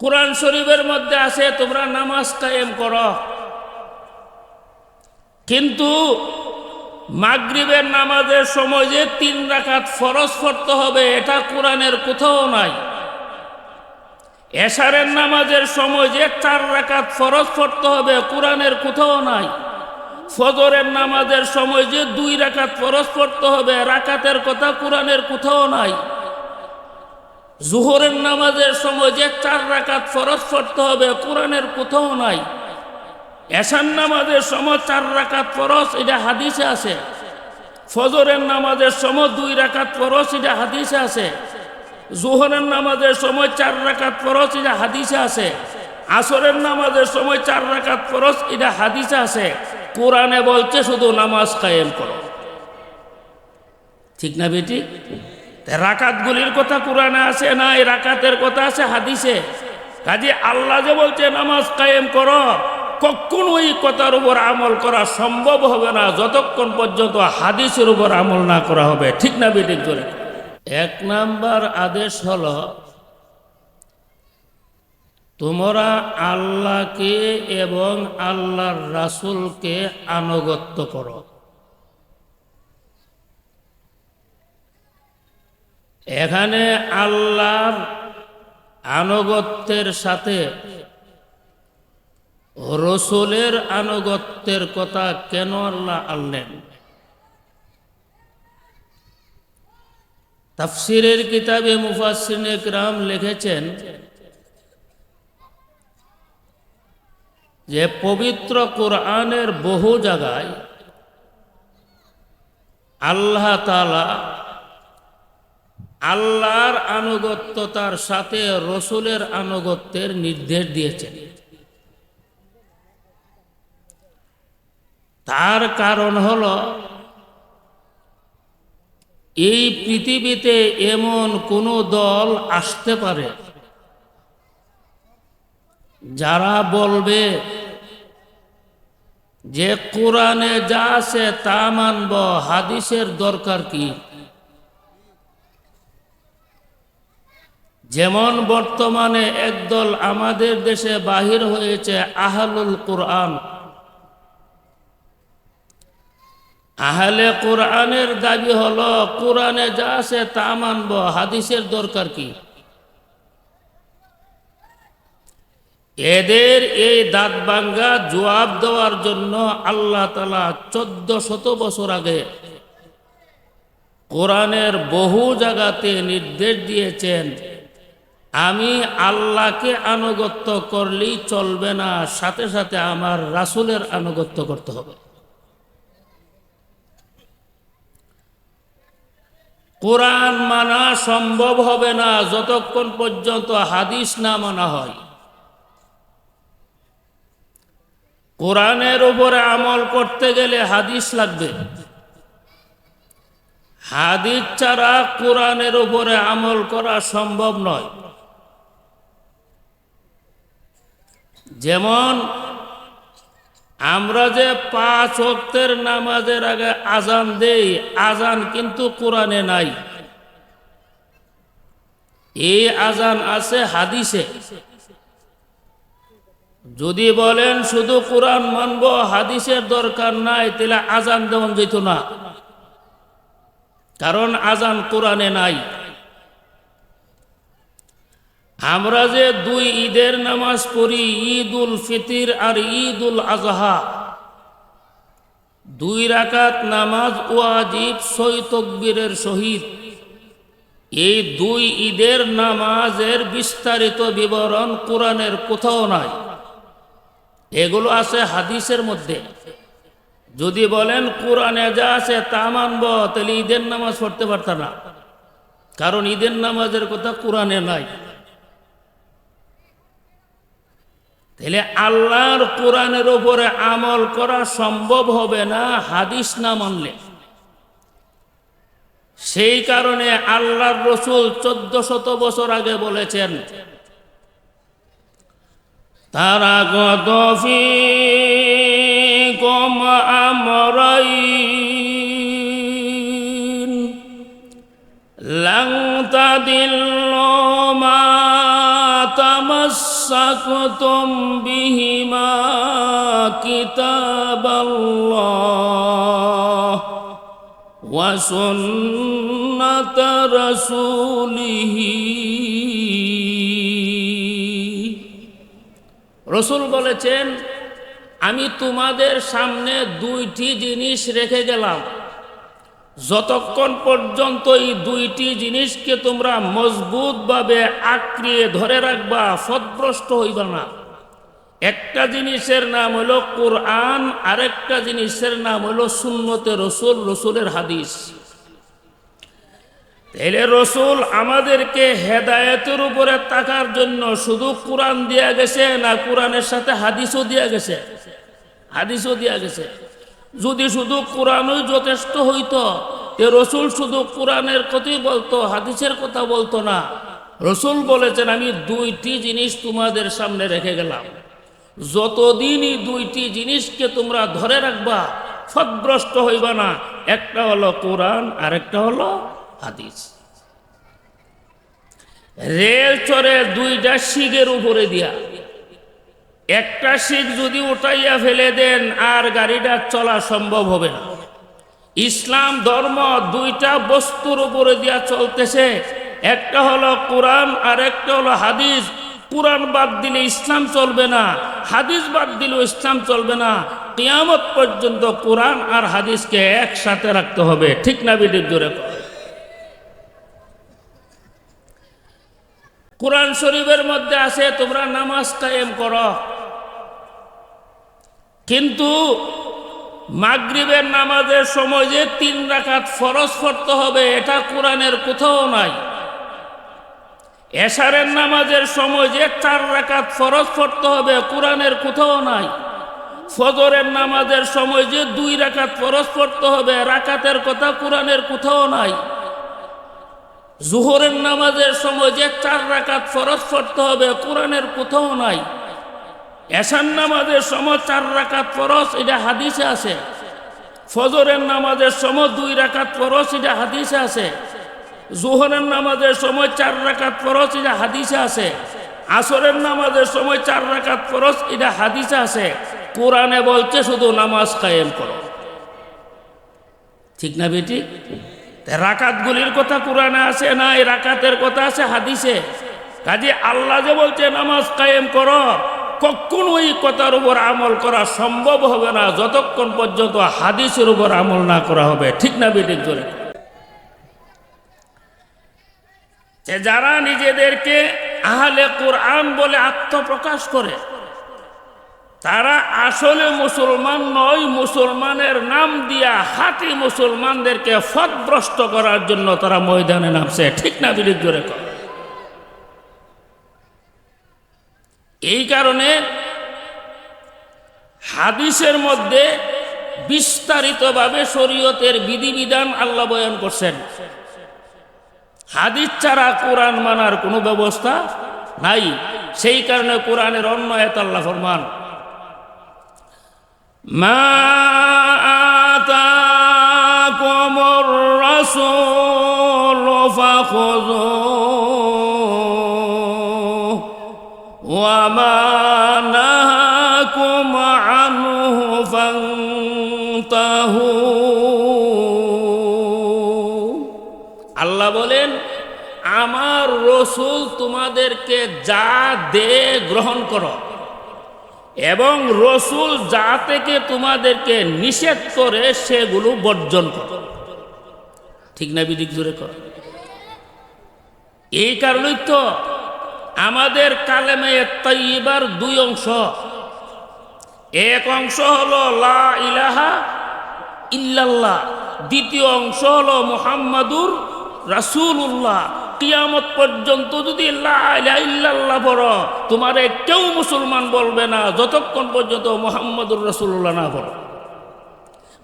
কোরআন শরীফের মধ্যে আছে, তোমরা নামাজ কায়েম করো। কিন্তু মাগরিবের নামাজের সময় যে তিন রাকাত ফরজ পড়তে হবে, এটা কোরআনের কোথাও নাই। এশারের নামাজের সময় যে চার রাকাত ফরজ পড়তে হবে, কোরআনের কোথাও নাই। ফজরের নামাজের সময় যে দুই রাকাত ফরজ পড়তে হবে, রাকাতের কথা কোরআনের কোথাও নাই। জোহরের নামাজের সময় যে চার রাকাত ফরজ পড়তে হবে, কোরআনের কোথাও নাই। এশার নামাজের সময় চার রাকাত ফরজ, এটা হাদিসে আছে। ফজরের নামাজের সময় দুই রাকাত ফরজ, এটা হাদিসে আছে। জোহরের নামাজের সময় চার রাকাত ফরজ, এটা হাদিসে আছে। আসরের নামাজের সময় চার রাকাত ফরজ, এটা হাদিসে আছে। কোরআনে বলছে শুধু নামাজ কায়েম করো। ঠিক না বেটি? রাকাতগুলির কথা কোরআনে আছে না? এই রাকাতের কথা আছে হাদিসে। কাজে আল্লাহ যে বলছে, নামাজ কায়েম করো। কখনো এই কথার উপর আমল করা সম্ভব হবে না। যতক্ষণ পর্যন্ত হাদিসের উপর আমল না করা হবে। ঠিক না বেটি জোরে? এক নাম্বার আদেশ হলো, তোমরা আল্লাহকে এবং আল্লাহর রাসূলকে আনুগত্য করো। এখানে আল্লাহর আনুগত্যের সাথে রসুলের আনুগত্যের কথা কেন আল্লাহ আনলেন? তাফসিরের কিতাবে মুফাসিন একরাম লিখেছেন যে পবিত্র কোরআনের বহু জায়গায় আল্লাহ তালা আল্লাহর আনুগত্যতার সাথে রসুলের আনুগত্যের নির্দেশ দিয়েছেন। তার কারণ হল, এই পৃথিবীতে এমন কোনো দল আসতে পারে যারা বলবে যে কোরআনে যা আছে তা মানব, হাদিসের দরকার কি? যেমন বর্তমানে একদল আমাদের দেশে বাহির হয়েছে আহলুল কোরআন। আহলে কোরআনের দাবি হলো, কোরআনে যা আছে তা মানব, হাদিসের দরকার কি? এদের এই দাঁত ভাঙ্গা জবাব দেওয়ার জন্য আল্লাহ তালা চোদ্দ শত বছর আগে কোরআনের বহু জায়গাতে নির্দেশ দিয়েছেন আমি আল্লাহকে আনুগত্য করলেই চলবে না, সাথে সাথে আমার রাসুলের আনুগত্য করতে হবে। কোরআন মানা সম্ভব হবে না, যতক্ষণ পর্যন্ত হাদিস না মানা হয়। কোরআনের উপরে আমল করতে গেলে হাদিস লাগবে। হাদিস ছাড়া কোরআনের উপরে আমল করা সম্ভব নয়। যেমন আমরা যে পাঁচ অক্তের নামাজের আগে আজান দেই, আজান কিন্তু কোরআনে নাই। এই আজান আছে হাদিসে। যদি বলেন শুধু কোরআন মানব, হাদিসের দরকার নাই, তাহলে আজান দেওয়ান যেত না। কারণ আজান কোরআনে নাই। আমরা যে দুই ঈদের নামাজ পড়ি ঈদ উল ফিতির আর ঈদ উল আজহা। দুই রাকাত নামাজ ওয়াজিব সই তকবীরের সহিত। এই দুই ঈদের নামাজের বিস্তারিত বিবরণ কোরআনের কোথাও নাই। এগুলো আছে হাদিসের মধ্যে। যদি বলেন, কোরআনে যা আছে তা মানব, তাহলে ঈদের নামাজ পড়তে পারত না। কারণ ঈদের নামাজের কথা কোরআনে নাই। তাহলে আল্লাহর কোরআনের উপরে আমল করা সম্ভব হবে না হাদিস না মানলে। সেই কারণে আল্লাহর রসুল চোদ্দ শত বছর আগে বলেছেন, তারা গত কম আমরাই লং তাদিল্ল تمسكتم بهما كتاب الله وسنة رسوله রসুল বলেছেন আমি তোমাদের সামনে দুইটি জিনিস রেখে গেলাম যতক্ষণ পর্যন্ত এই দুইটি জিনিসকে তোমরা মজবুতভাবে আঁকড়িয়ে ধরে রাখবা ফদভ্রষ্ট হইবা না। একটা জিনিসের নাম হলো কোরআন, আরেকটা জিনিসের নাম হলো সুন্নতে রসুল, রসুলের হাদিস। তাহলে রসুল আমাদেরকে হেদায়তের উপরে তাকার জন্য শুধু কোরআন দেয়া গেছে না কোরআনের সাথে হাদিসও দিয়া গেছে? হাদিসও দেয়া গেছে। যদি শুধু কোরআনই যথেষ্ট হইত, তে রসুল শুধু কোরআনের কথাই বলতো, হাদিসের কথা বলতো না। রসুল বলেছেন, আমি দুইটি জিনিস তোমাদের সামনে রেখে গেলাম। যতদিনই দুইটি জিনিসকে তোমরা ধরে রাখবা, সদভ্রষ্ট হইবা না। একটা হলো কোরআন আর একটা হলো হাদিস। রেল চড়ে দুইটা শিগের উপরে দিয়া একটা শিখ যদি উঠাইয়া ফেলে দেন, আর গাড়িটা চলা সম্ভব হবে না। ইসলাম ধর্ম দুইটা বস্তুর উপরে দিয়া চলতেছে। একটা হলো কোরআন, আর একটা হলো হাদিস। কোরআন বাদ দিলে ইসলাম চলবে না, হাদিস বাদ দিলেও ইসলাম চলবে না। কিয়ামত পর্যন্ত কোরআন আর হাদিসকে একসাথে রাখতে হবে। ঠিক না বিদিক জোরে কোরআন শরীফের মধ্যে আছে, তোমরা নামাজ কায়েম করো। কিন্তু মাগরিবের নামাজের সময় যে তিন রাকাত ফরজ পড়তে হবে, এটা কোরআনের কোথাও নাই। এশারের নামাজের সময় যে চার রাকাত ফরজ পড়তে হবে, কোরআনের কোথাও নাই। ফজরের নামাজের সময় যে দুই রাকাত ফরজ পড়তে হবে, রাকাতের কথা কোরআনের কোথাও নাই। জোহরের নামাজের সময় যে চার রাকাত ফরজ পড়তে হবে, কোরআনের কোথাও নাই। এশার নামাজের সময় চার রাকাত ফরজ, এটা হাদিসে আছে। ফজরের নামাজের সময় দুই রাকাত ফরজ, এটা হাদিসে আছে। জোহরের নামাজের সময় চার রাকাত ফরজ, এটা হাদিসে আছে। আসরের নামাজের সময় চার রাকাত ফরজ, এটা হাদিসে আছে। কোরআনে বলছে শুধু নামাজ কায়েম করো। ঠিক না বেটি? রাকাতগুলির কথা কোরআনে আছে না, এই রাকাতের কথা আছে হাদিসে? কাজে আল্লাহ যে বলছে নামাজ কায়েম করো। কখনো এই কথার উপর আমল করা সম্ভব হবে না, যতক্ষণ পর্যন্ত হাদিসের উপর আমল না করা হবে। ঠিক না বেটিক জোরে? যারা নিজেদেরকে আহলে কোরআন বলে আত্মপ্রকাশ করে, তারা আসলে মুসলমান নয়, মুসলমানের নাম দিয়া হাতি মুসলমানদেরকে ফদভ্রষ্ট করার জন্য তারা ময়দানে নামছে। ঠিক না বিলিক জোরে কর এই কারণে হাদিসের মধ্যে বিস্তারিতভাবে শরীয়তের বিধিবিধান আল্লাহ বয়ন করছেন। হাদিস ছাড়া কোরআন মানার কোনো ব্যবস্থা নাই। সেই কারণে কোরআনের অন্য এত আল্লাহ ফরমান। মা আতাকুমুর লোফা খোঁজ وما نهاكم عنه فانتهوا আল্লাহ বলেন আমার রসুল তোমাদেরকে যা দে গ্রহণ করো এবং রসুল যা থেকে তোমাদেরকে নিষেধ করে সেগুলো বর্জন করো ঠিক না বিদিক জুড়ে কর এই কারণেই তো আমাদের কালেমে তৈবার দুই অংশ। এক অংশ হলো লা ইলাহা ইল্লাল্লাহ, দ্বিতীয় অংশ হলো মুহাম্মাদুর রাসূলুল্লাহ। কিয়ামত পর্যন্ত যদি ইল্লাল্লাহ পড়ো, তোমারে কেউ মুসলমান বলবে না, যতক্ষণ পর্যন্ত মোহাম্মদুর রাসূলুল্লাহ না পড়ো।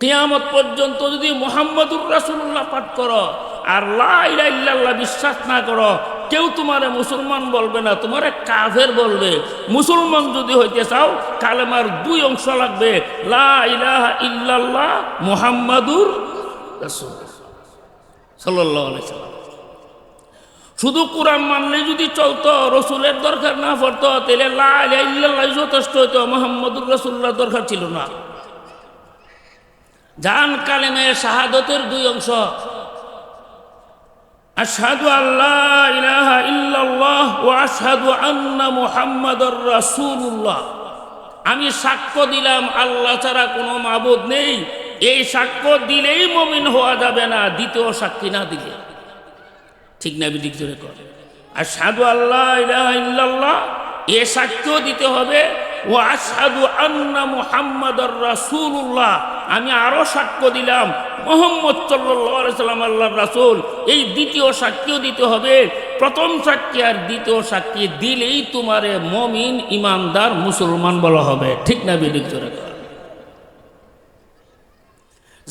কিয়ামত পর্যন্ত যদি মোহাম্মদুর রাসূলুল্লাহ পাঠ করো, আর লা ইলাহা ইল্লাল্লাহ বিশ্বাস না করো কেউ তোমারে মুসলমান বলবে না, তোমারে কাফের বলবে। মুসলমান যদি হইতে চাও, কালেমার দুই অংশ লাগবে। লা মুহাম্মাদুর শুধু কোরআন মানলে যদি চলতো, রসুলের দরকার না পড়তো, তাহলে লা ইল্লাল্লাহ যথেষ্ট হইতো, মোহাম্মদুর রসুল্লাহ দরকার ছিল না। জান কালেমে শাহাদতের দুই অংশ আশহাদু আল্লাহ ইলাহা ইল্লাল্লাহ ওয়া আশহাদু আন্না মুহাম্মাদুর রাসূলুল্লাহ। আমি সাক্ষ্য দিলাম, আল্লাহ ছাড়া কোনো মাবুদ নেই। এই সাক্ষ্য দিলেই মমিন হওয়া যাবে না, দ্বিতীয় সাক্ষী না দিলে। ঠিক না বিদিক জোরে কর আর সাধু আল্লাহ ইলাহা ইল্লাল্লাহ, এ সাক্ষ্য দিতে হবে ও আসাদু আন্না মুহাম্মদ রাসূলুল্লাহ। আমি আরও সাক্ষ্য দিলাম, মোহাম্মদ সাল্লাম আল্লাহর রাসূল। এই দ্বিতীয় সাক্ষ্য দিতে হবে। প্রথম সাক্ষী আর দ্বিতীয় সাক্ষী দিলেই তোমারে মমিন, ইমানদার, মুসলমান বলা হবে। ঠিক না বিদিক জোরে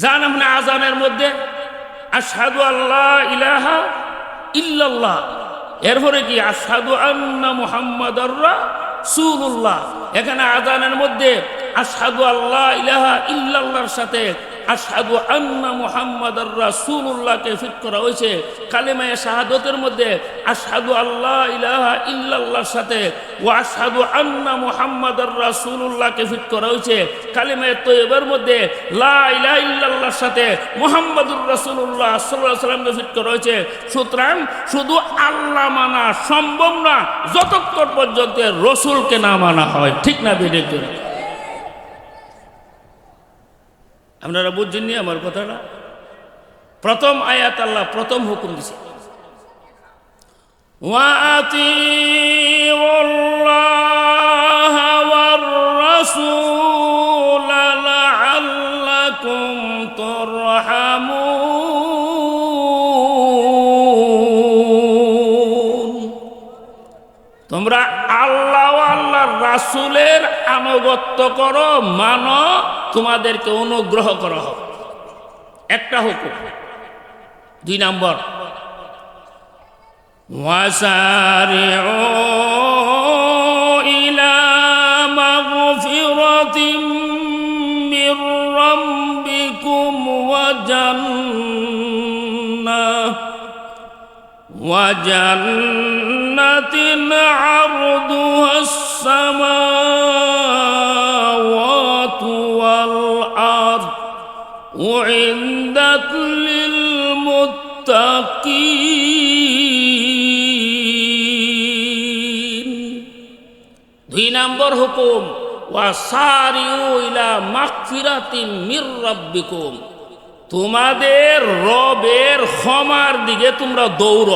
জান আমরা আজানের মধ্যে আসাদু আল্লাহ ইলাহা ইল্লাল্লাহ। এরপরে কি? আসাদু আন্না মুহাম্মদ সুল্লাহ এখানে আজানের মধ্যে আসাদু আল্লাহ ইলাহা ইল্লাল্লাহর সাথে আসাদু আন্না মুহাম্মদ রাসূলুল্লাহকে ফিট করা হয়েছে। কালিমায়ে শাহাদতের মধ্যে আসাদু আল্লাহ ইলাহা ইল্লাল্লাহর সাথে ও আসাদু আন্না মুহাম্মদ রাসূলুল্লাহকে ফিট করা হয়েছে। কালিমায়ে তৈয়বের মধ্যে লা ইলাহা ইল্লাল্লাহর সাথে মুহাম্মদুর রাসূলুল্লাহ সাল্লাল্লাহু আলাইহি সাল্লামকে ফিট করা হয়েছে। সুতরাং শুধু আল্লাহ মানা সম্ভব না, যতক্ষণ পর্যন্ত রসুলকে না মানা হয়। ঠিক না বেড়ে আপনারা বুঝছেননি আমার কথাটা? প্রথম আয়াত আল্লাহ প্রথম হুকুম দিছে। তোমরা আল্লাহ আল্লাহ রাসুলের আনুগত্য করো, মানো তোমাদেরকে অনুগ্রহ করা হবে একটা হুকুম দুই নম্বর وسارعوا إلى مغفرة من ربكم وجنة وجنة عرضها السماوات أعدت للمتقين দুই নম্বর হুকুম ওয়াসারিউ ইলা মাগফিরাতিন মির রাব্বিকুম তোমাদের রবের ক্ষমার দিকে তোমরা দৌড়